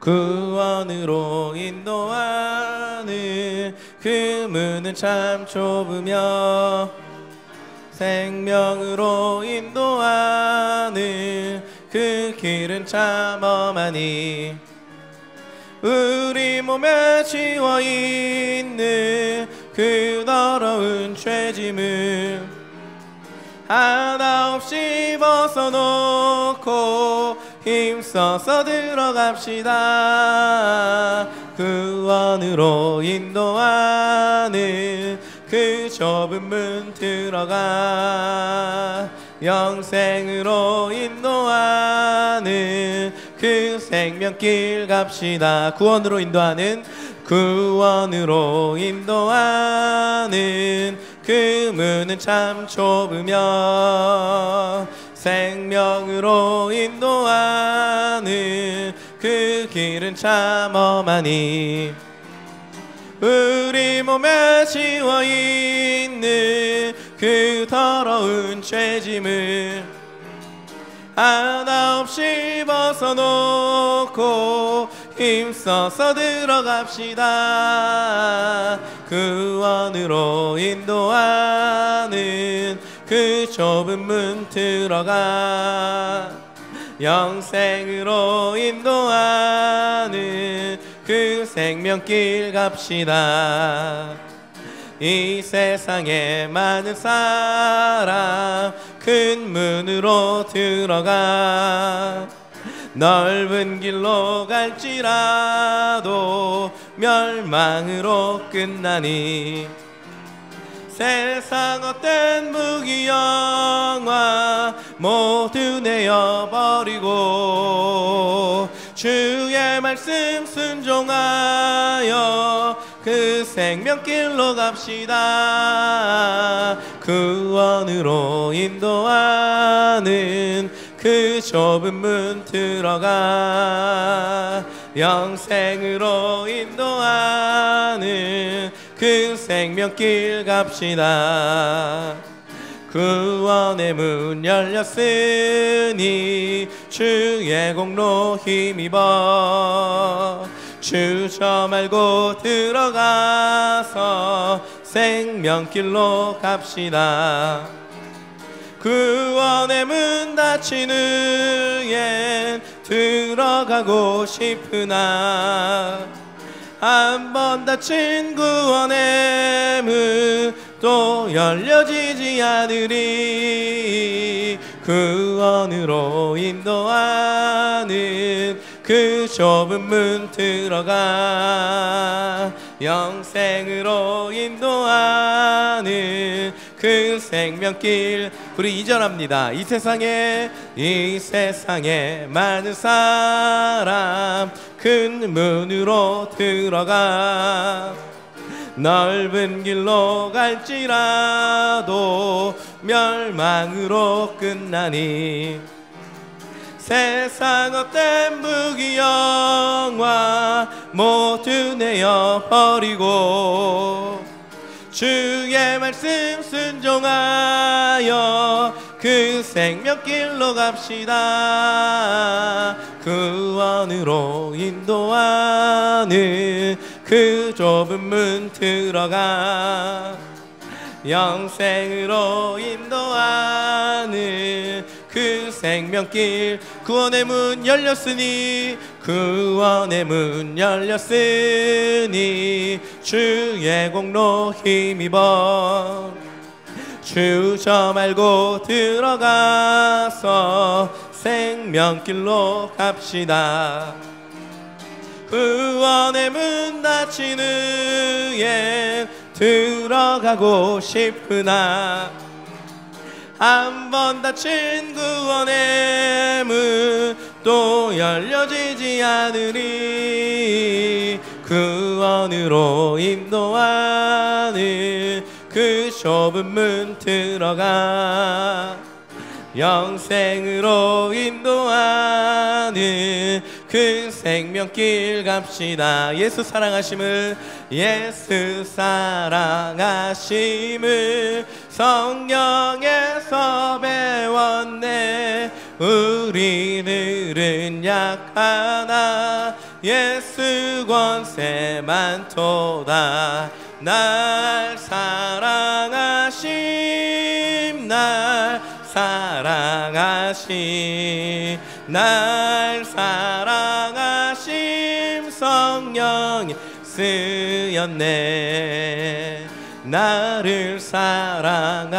구원으로 인도하는 그 문은 참 좁으며 생명으로 인도하는 그 길은 참 험하니 우리 몸에 지워 있는 그 더러운 죄짐을 하나 없이 벗어놓고 힘써서 들어갑시다. 구원으로 인도하는 그 좁은 문 들어가. 영생으로 인도하는 그 생명길 갑시다. 구원으로 인도하는 구원으로 인도하는 그 문은 참 좁으며 생명으로 인도하는 그 길은 참 험하니 우리 몸에 지워 있는 그 더러운 죄짐을 하나 없이 벗어놓고 힘써서 들어갑시다. 구원으로 인도하는 그 좁은 문 들어가 영생으로 인도하는 그 생명길 갑시다. 이 세상에 많은 사람 큰 문으로 들어가 넓은 길로 갈지라도 멸망으로 끝나니 세상 어떤 무기영화 모두 내어버리고 주의 말씀 순종하여 그 생명길로 갑시다. 구원으로 인도하는 그 좁은 문 들어가 영생으로 인도하는 그 생명길 갑시다. 구원의 문 열렸으니 주의 공로 힘입어 주저 말고 들어가서 생명길로 갑시다. 구원의 문 닫히는 엔 들어가고 싶으나 한번 닫힌 구원의 문또 열려지지 않으리. 구원으로 인도하는 그 좁은 문 들어가 영생으로 인도하는 그 생명길 우리 이절합니다. 이 세상에 이 세상에 많은 사람 큰 문으로 들어가. 넓은 길로 갈지라도 멸망으로 끝나니. 세상 어떤 무기영화 모두 내어버리고 주의 말씀 순종하여 그 생명길로 갑시다 구원으로 인도하는 그 좁은 문 들어가 영생으로 인도하는 그 생명길 구원의 문 열렸으니 구원의 문 열렸으니 주의 공로 힘입어 주저 말고 들어가서 생명길로 갑시다. 구원의 문 닫히는 예 들어가고 싶으나 한 번 닫힌 구원의 문 또 열려지지 않으리 구원으로 인도하는 그 좁은 문 들어가 영생으로 인도하는 그 생명길 갑시다. 예수 사랑하심을 예수 사랑하심을 성령에서 배웠네. 우리들은 약하나 예수 권세 많도다. 날 사랑하심 날 사랑하심 날 사랑하심 성령이 쓰였네. 나를 사랑하시고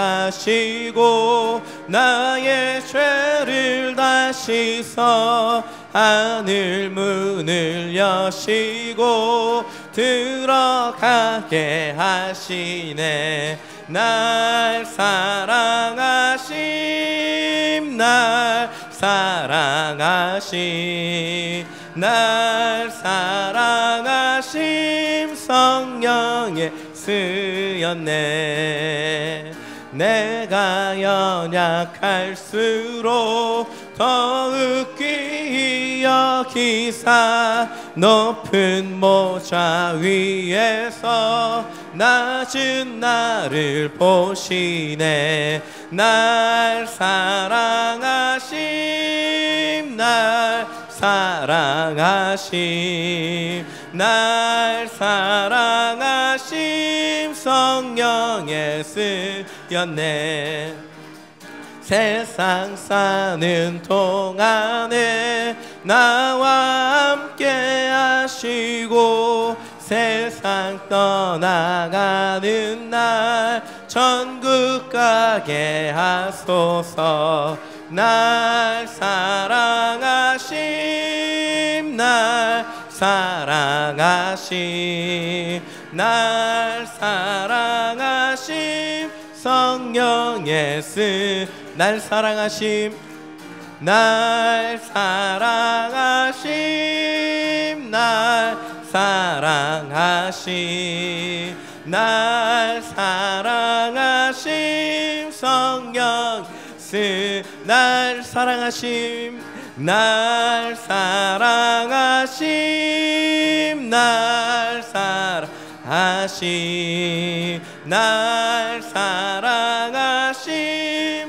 나의 죄를 다 씻어 하늘 문을 여시고 들어가게 하시네 날 사랑하심 날 사랑하심 날 사랑하심 성령의 쓰였네. 내가 연약할수록 더욱 귀히 여기사 높은 모자 위에서 낮은 나를 보시네. 날 사랑하심 날 사랑하심 날 사랑하심 성령의 쓰였네. 세상 사는 동안에 나와 함께 하시고 세상 떠나가는 날 천국 가게 하소서. 날 사랑하심 날 사랑하심 날 사랑하심. 성령의 쓰날 사랑하심 날 사랑하심 날 사랑하심 날 사랑하심 성령 쓰날 사랑하심 날 사랑하심 날 사랑하심 날 사랑하심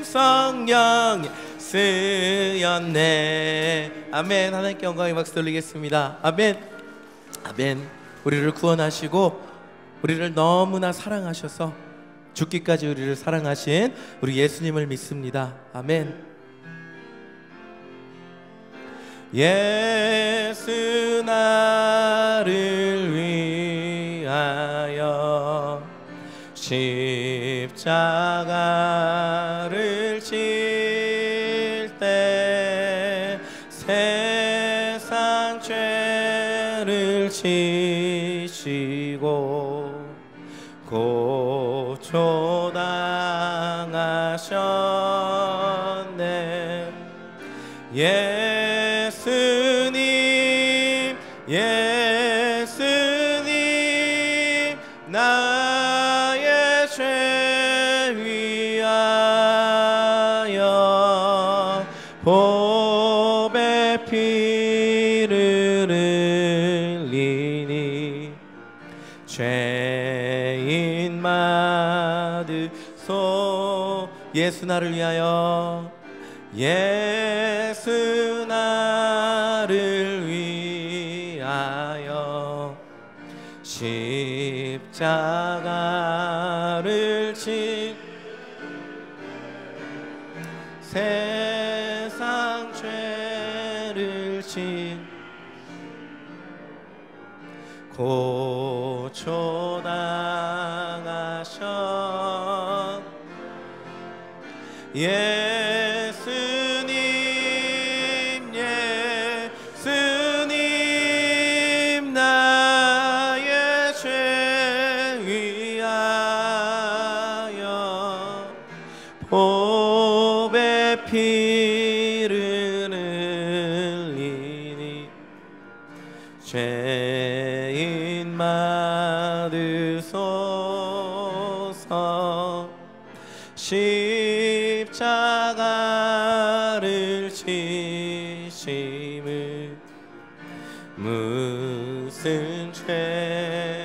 성령 쓰였네. 아멘. 하나님께 영광의 박수 돌리겠습니다. 아멘 아멘. 우리를 구원하시고 우리를 너무나 사랑하셔서 죽기까지 우리를 사랑하신 우리 예수님을 믿습니다. 아멘. 예수 나를 위하여 십자가 예수님 나의 죄 위하여 보배 피를 흘리니 죄인 마드 소 예수 나를 위하여 예수 십자가를 지 세상 죄를 진 고초당하셨 예 무슨 죄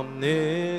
없는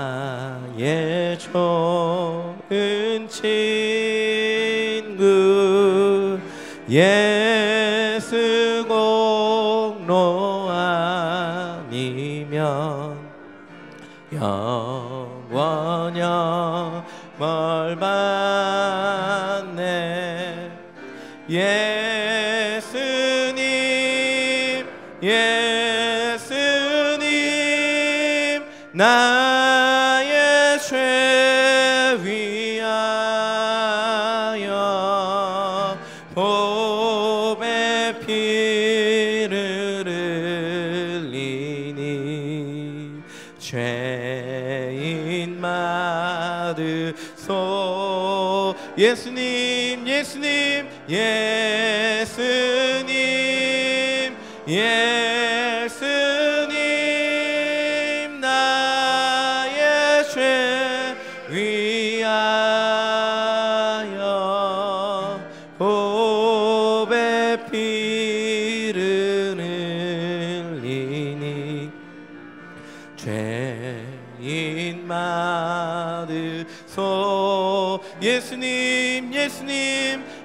나의 좋은 친구 예수 공로 아니면 영원여 나의 죄 위하여 봄의 피를 흘리니 죄인 받으소 예수님 예수님 예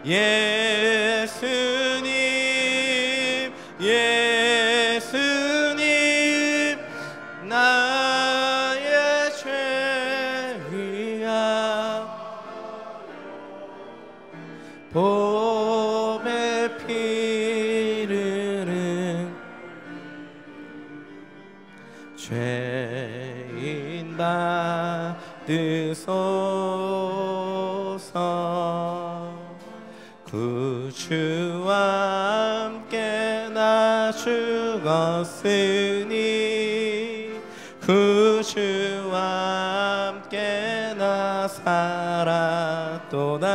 예수님 예수님 나의 죄 위하 구주와 함께 나 살았도다.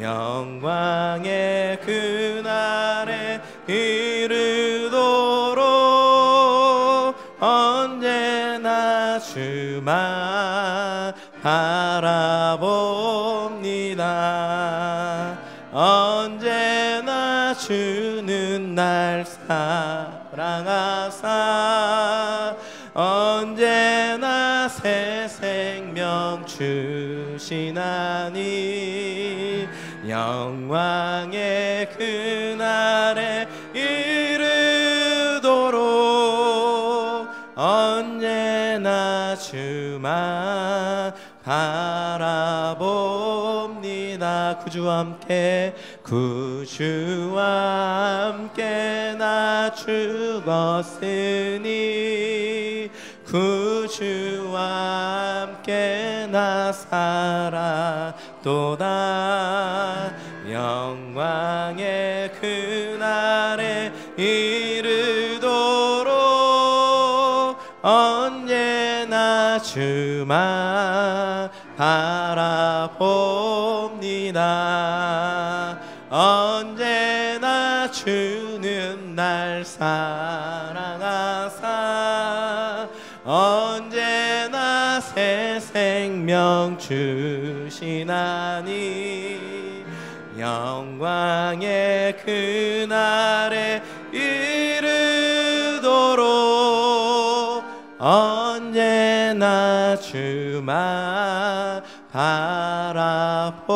영광의 그날에 이르도록 언제나 주만 바라봅니다. 언제나 주는 날 사랑하사 언제나 새 생명 주시나니 영광의 그날에 이르도록 언제나 주만 바라봅니다. 구주와 함께 구주와 함께 나 죽었으니 구주와 함께 나 살았도다 영광의 그날에 이르도록 언제나 주만 바라봅니다. 언제나 주는 날 사랑하사 언제나 새 생명 주시나니 영광의 그날에 이르도록 언제나 주만 바라봅니다.